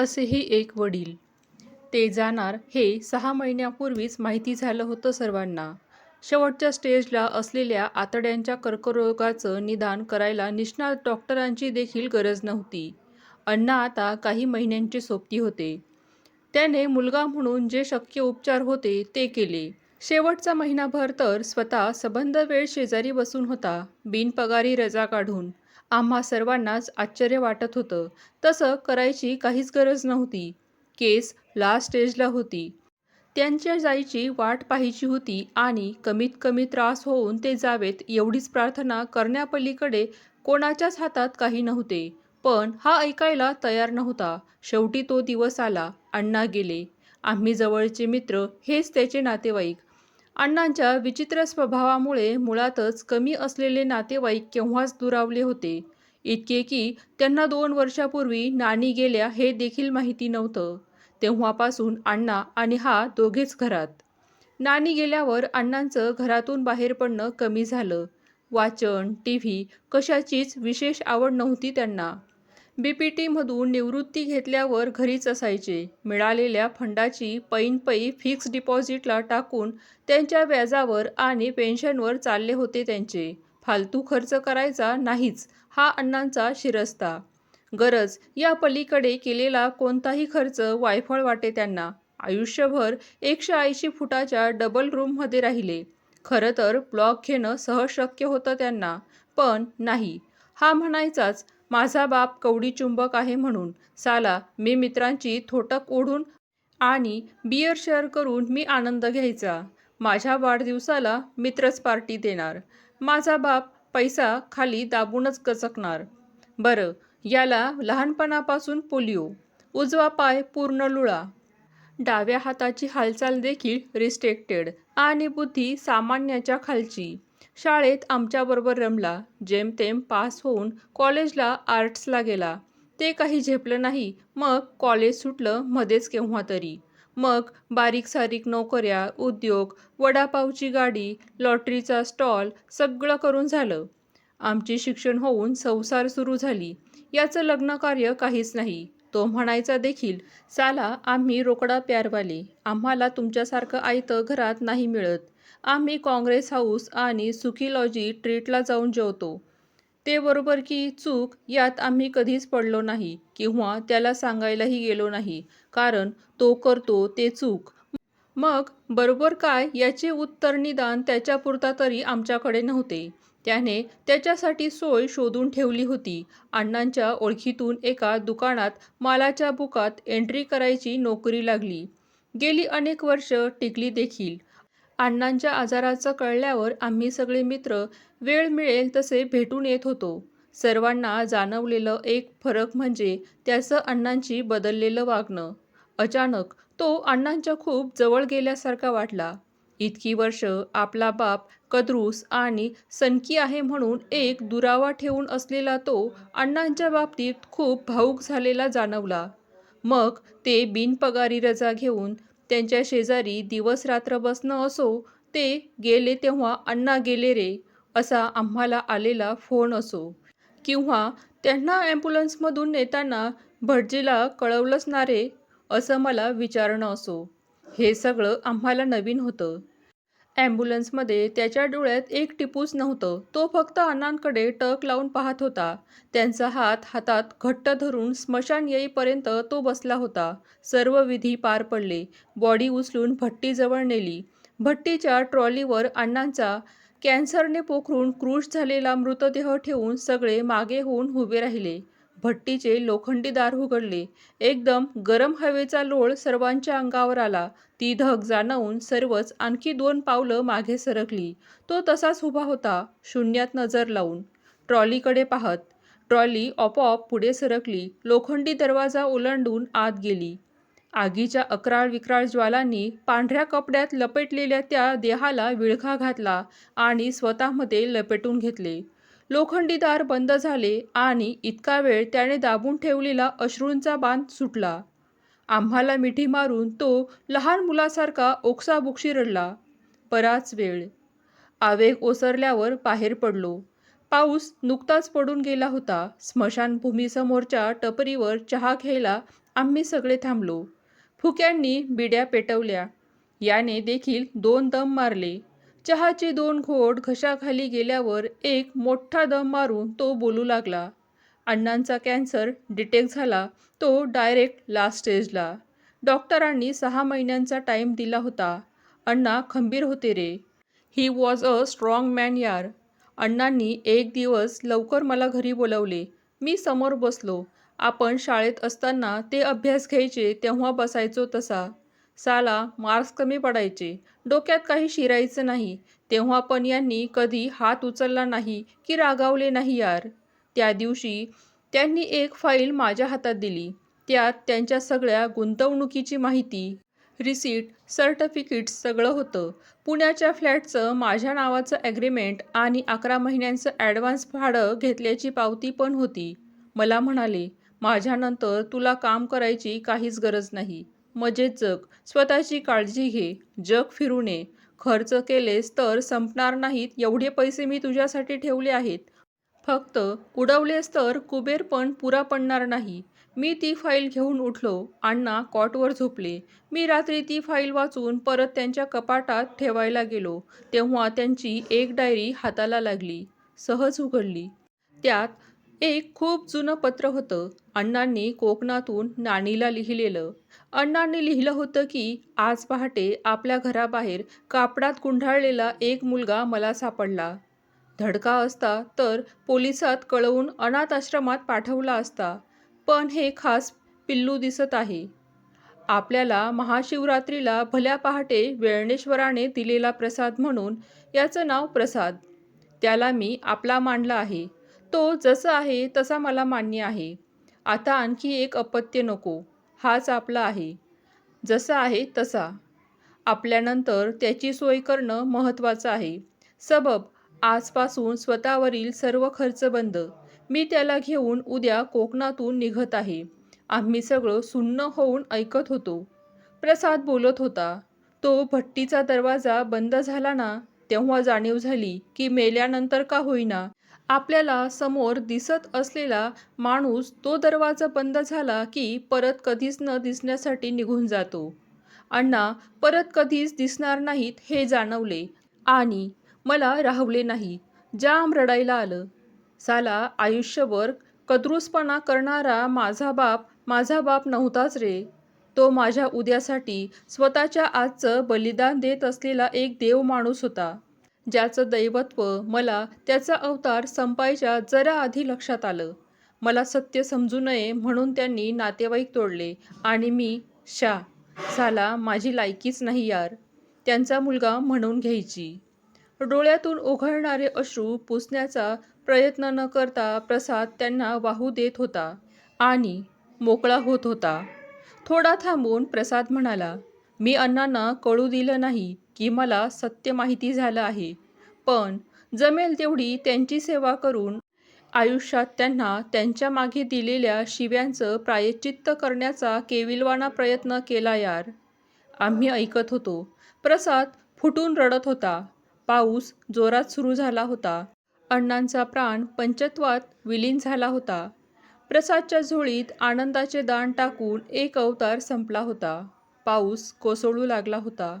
असेही एक वडील. ते जाणार हे सहा महिन्यापूर्वीच माहिती झालं होतं सर्वांना. शेवटच्या स्टेजला असलेल्या आतड्यांच्या कर्करोगाचं निदान करायला निष्णात डॉक्टरांची देखील गरज नव्हती. अण्णा आता काही महिन्यांचे सोबती होते. त्याने मुलगा म्हणून जे शक्य उपचार होते ते केले. शेवटचा महिनाभर तर स्वतः सबंध वेळ शेजारी बसून होता, बिनपगारी रजा काढून. आम्हा सर्वांनाच आश्चर्य वाटत होतं. तसं करायची काहीच गरज नव्हती. केस लास्ट स्टेजला होती. त्यांच्या जायची वाट पाहायची होती आणि कमीत कमी त्रास होऊन ते जावेत एवढीच प्रार्थना करण्यापलीकडे कोणाच्याच हातात काही नव्हते. पण हा ऐकायला तयार नव्हता. शेवटी तो दिवस आला. अण्णा गेले. आम्ही जवळचे मित्र हेच त्याचे नातेवाईक. अण्णांच्या विचित्र स्वभावामुळे मुळातच कमी असलेले नातेवाईक केव्हाच दुरावले होते. इतके की त्यांना दोन वर्षापूर्वी नानी गेल्या हे देखील माहिती नव्हतं. तेव्हापासून अण्णा आणि हा दोघेच घरात. नानी गेल्यावर अण्णांचं घरातून बाहेर पडणं कमी झालं. वाचन, टी व्ही कशाचीच विशेष आवड नव्हती त्यांना. बीपीटीमधून निवृत्ती घेतल्यावर घरीच असायचे. मिळालेल्या फंडाची पैनपै फिक्स्ड डिपॉझिटला टाकून त्यांच्या व्याजावर आणि पेन्शनवर चालले होते त्यांचे. फालतू खर्च करायचा नाहीच हा अण्णांचा शिरस्ता. गरज या पलीकडे केलेला कोणताही खर्च वायफळ वाटे त्यांना. आयुष्यभर एकशे ऐंशी फुटाच्या डबल रूममध्ये राहिले. खरं तर ब्लॉक घेणं सहज शक्य होतं त्यांना. पण नाही. हा म्हणायचाच माझा बाप कवडीचुंबक आहे म्हणून. साला मी मित्रांची थोटक ओढून आणि बियर शेअर करून मी आनंद घ्यायचा. माझ्या वाढदिवसाला मित्रच पार्टी देणार. माझा बाप पैसा खाली दाबूनच गचकणार. बरं याला लहानपणापासून पोलिओ. उजवा पाय पूर्ण लुळा. डाव्या हाताची हालचाल देखील रिस्ट्रिक्टेड आणि बुद्धी सामान्याच्या खालची. शाळेत आमच्याबरोबर रमला. जेमतेम पास होऊन कॉलेजला आर्ट्सला गेला. ते काही झेपलं नाही. मग कॉलेज सुटलं मध्येच केव्हा तरी मग बारीक-सारीक नोकऱ्या, उद्योग, वडापावची गाडी, लॉटरीचा स्टॉल सगळं करून झालं. आमची शिक्षण होऊन संसार सुरू झाली. याचं लग्नकार्य काहीच नाही. तो म्हणायचा देखील चाला आम्ही रोकडा प्यारवाले. आम्हाला तुमच्यासारखं आयतं घरात नाही मिळत. आम्ही काँग्रेस हाऊस आणि सुखी ट्रीटला जाऊन जेवतो. ते बरोबर की चूक यात आम्ही कधीच पडलो नाही किंवा त्याला सांगायलाही गेलो नाही. कारण तो करतो ते चूक. मग बरोबर काय याचे उत्तर निदान त्याच्यापुरता तरी आमच्याकडे नव्हते. त्याने त्याच्यासाठी सोय शोधून ठेवली होती. अण्णांच्या ओळखीतून एका दुकानात मालाच्या बुकात एंट्री करायची नोकरी लागली. गेली अनेक वर्षं टिकली देखील. अण्णांच्या आजाराचं कळल्यावर आम्ही सगळे मित्र वेळ मिळेल तसे भेटून येत होतो. सर्वांना जाणवलेलं एक फरक म्हणजे त्याचं अण्णांशी बदललेलं वागणं. अचानक तो अण्णांच्या खूप जवळ गेल्यासारखा वाटला. इतकी वर्ष आपला बाप कद्रूस आणि सनकी आहे म्हणून एक दुरावा ठेवून असलेला तो अण्णांच्या बाबतीत खूप भाऊक झालेला जाणवला. मग ते बिनपगारी रजा घेऊन त्यांच्या शेजारी दिवस-रात्र बसणं असो, ते गेले तेव्हा अण्णा गेले रे असा आम्हाला आलेला फोन असो किंवा त्यांना ॲम्ब्युलन्समधून नेताना भटजीला कळवलंच ना रे असं मला विचारणं असो. हे सगळं आम्हाला नवीन होतं. ॲम्ब्युलन्समध्ये त्याच्या डोळ्यात एक टिपूस नव्हतं. तो फक्त अण्णांकडे टक लावून पाहत होता. त्यांचा हात हातात घट्ट धरून स्मशान येईपर्यंत तो बसला होता. सर्व विधी पार पडले. बॉडी उचलून भट्टीजवळ नेली. भट्टीच्या ट्रॉलीवर अण्णांचा कॅन्सरने पोखरून क्रूश झालेला मृतदेह ठेवून सगळे मागे होऊन उभे राहिले. भट्टीचे लोखंडी दार उघडले. एकदम गरम हवेचा लोळ सर्वांच्या अंगावर आला. ती धग जाणवून सर्वच आणखी दोन पावलं मागे सरकली. तो तसाच उभा होता, शून्यात नजर लावून, ट्रॉलीकडे पाहत. ट्रॉली आपोआप पुढे सरकली. लोखंडी दरवाजा ओलांडून आत गेली. आगीच्या अकराळ विक्राळ ज्वालांनी पांढऱ्या कपड्यात लपेटलेल्या त्या देहाला विळखा घातला आणि स्वतःमध्ये लपेटून घेतले. लोखंडी दार बंद झाले आणि इतका वेळ त्याने दाबून ठेवलेला अश्रूंचा बांध सुटला. आम्हाला मिठी मारून तो लहान मुलासारखा ओक्साबोक्शी रडला. बराच वेळ. आवेग ओसरल्यावर बाहेर पडलो. पाऊस नुकताच पडून गेला होता. स्मशानभूमीसमोरच्या टपरीवर चहा घ्यायला आम्ही सगळे थांबलो फुक्यांनी बिड्या पेटवल्या याने देखील दोन दम मारले चहाचे दोन घोट घशाखाली गेल्यावर एक मोठा दम मारून तो बोलू लागला. अण्णांचा कॅन्सर डिटेक्ट झाला तो डायरेक्ट लास्ट स्टेजला. डॉक्टरांनी सहा महिन्यांचा टाईम दिला होता. अण्णा खंबीर होते रे. He was a strong man यार. अण्णांनी एक दिवस लवकर मला घरी बोलवले. मी समोर बसलो. आपण शाळेत असताना ते अभ्यास घ्यायचे तेव्हा बसायचो तसा. साला मार्क्स कमी पडायचे. डोक्यात काही शिरायचं नाही. तेव्हा पण यांनी कधी हात उचलला नाही की रागावले नाही यार. त्या दिवशी त्यांनी एक फाईल माझ्या हातात दिली. त्यात त्यांच्या सगळ्या गुंतवणुकीची माहिती रिसीट सर्टिफिकेट्स सगळं होतं. पुण्याच्या फ्लॅटचं माझ्या नावाचं ॲग्रीमेंट आणि अकरा महिन्यांचं ॲडव्हान्स भाडं घेतल्याची पावती पण होती. मला म्हणाले माझ्यानंतर तुला काम करायची काहीच गरज नाही. मजेत जग. स्वतःची काळजी घे जग फिरू नये खर्च केलेस तर संपणार नाहीत एवढे पैसे मी तुझ्यासाठी ठेवले आहेत. फक्त उडवलेस तर कुबेर पण पुरा पडणार नाही. मी ती फाईल घेऊन उठलो अण्णा कॉटवर झोपले. मी रात्री ती फाईल वाचून परत त्यांच्या कपाटात ठेवायला गेलो तेव्हा त्यांची एक डायरी हाताला लागली सहज उघडली. त्यात एक खूप जुनं पत्र होतं अण्णांनी कोकणातून नाणीला लिहिलेलं. अण्णांनी लिहिलं होतं की आज पहाटे आपल्या घराबाहेर कापडात गुंढाळलेला एक मुलगा मला सापडला. धडका असता तर पोलिसात कळवून अनाथ आश्रमात पाठवला असता. पण हे खास पिल्लू दिसत आहे. आपल्याला महाशिवरात्रीला भल्या पहाटे वेळणेश्वराने दिलेला प्रसाद म्हणून याचं नाव प्रसाद. त्याला मी आपला मानला आहे. तो जसा आहे तसा मला मान्य आहे. आता आणखी एक अपत्य नको. हाच आपला आहे. जसा आहे तसा. आपल्यानंतर त्याची सोय करणं महत्त्वाचं आहे. सबब आजपासून स्वतःवरील सर्व खर्च बंद. मी त्याला घेऊन उद्या कोकणातून निघत आहे. आम्ही सगळं सुन्न होऊन ऐकत होतो. प्रसाद बोलत होता तो भट्टीचा दरवाजा बंद झाला ना? तेव्हा जाणीव झाली की मेल्यानंतर का होईना? आपल्याला समोर दिसत असलेला माणूस तो दरवाजा बंद झाला की परत कधीच न दिसण्यासाठी निघून जातो. अण्णा परत कधीच दिसणार नाहीत हे जाणवले आणि मला राहवले नाही. जाम रडायला आलं. साला आयुष्यभर कद्रूसपणा करणारा माझा बाप माझा बाप नव्हताच रे. तो माझ्या उद्यासाठी स्वतःच्या आजचं बलिदान देत असलेला एक देव माणूस होता. ज्याचं दैवत्व मला त्याचा अवतार संपायच्या जरा आधी लक्षात आलं. मला सत्य समजू नये म्हणून त्यांनी नातेवाईक तोडले आणि मी शा झाला माझी लायकीच नाही यार. त्यांचा मुलगा म्हणून घ्यायची. डोळ्यातून ओघळणारे अश्रू पुसण्याचा प्रयत्न न करता प्रसाद त्यांना वाहू देत होता आणि मोकळा होत होता. थोडा थांबून प्रसाद म्हणाला मी अण्णांना कळू दिलं नाही. की मला सत्य माहिती झालं आहे. पण जमेल तेवढी त्यांची सेवा करून आयुष्यात त्यांना त्यांच्या मागे दिलेल्या शिव्यांचं प्रायश्चित्त करण्याचा केविलवाना प्रयत्न केला यार. आम्ही ऐकत होतो. प्रसाद फुटून रडत होता. पाऊस जोरात सुरू झाला होता. अण्णांचा प्राण पंचत्वात विलीन झाला होता. प्रसादच्या झोळीत आनंदाचे दान टाकून एक अवतार संपला होता. पाऊस कोसळू लागला होता.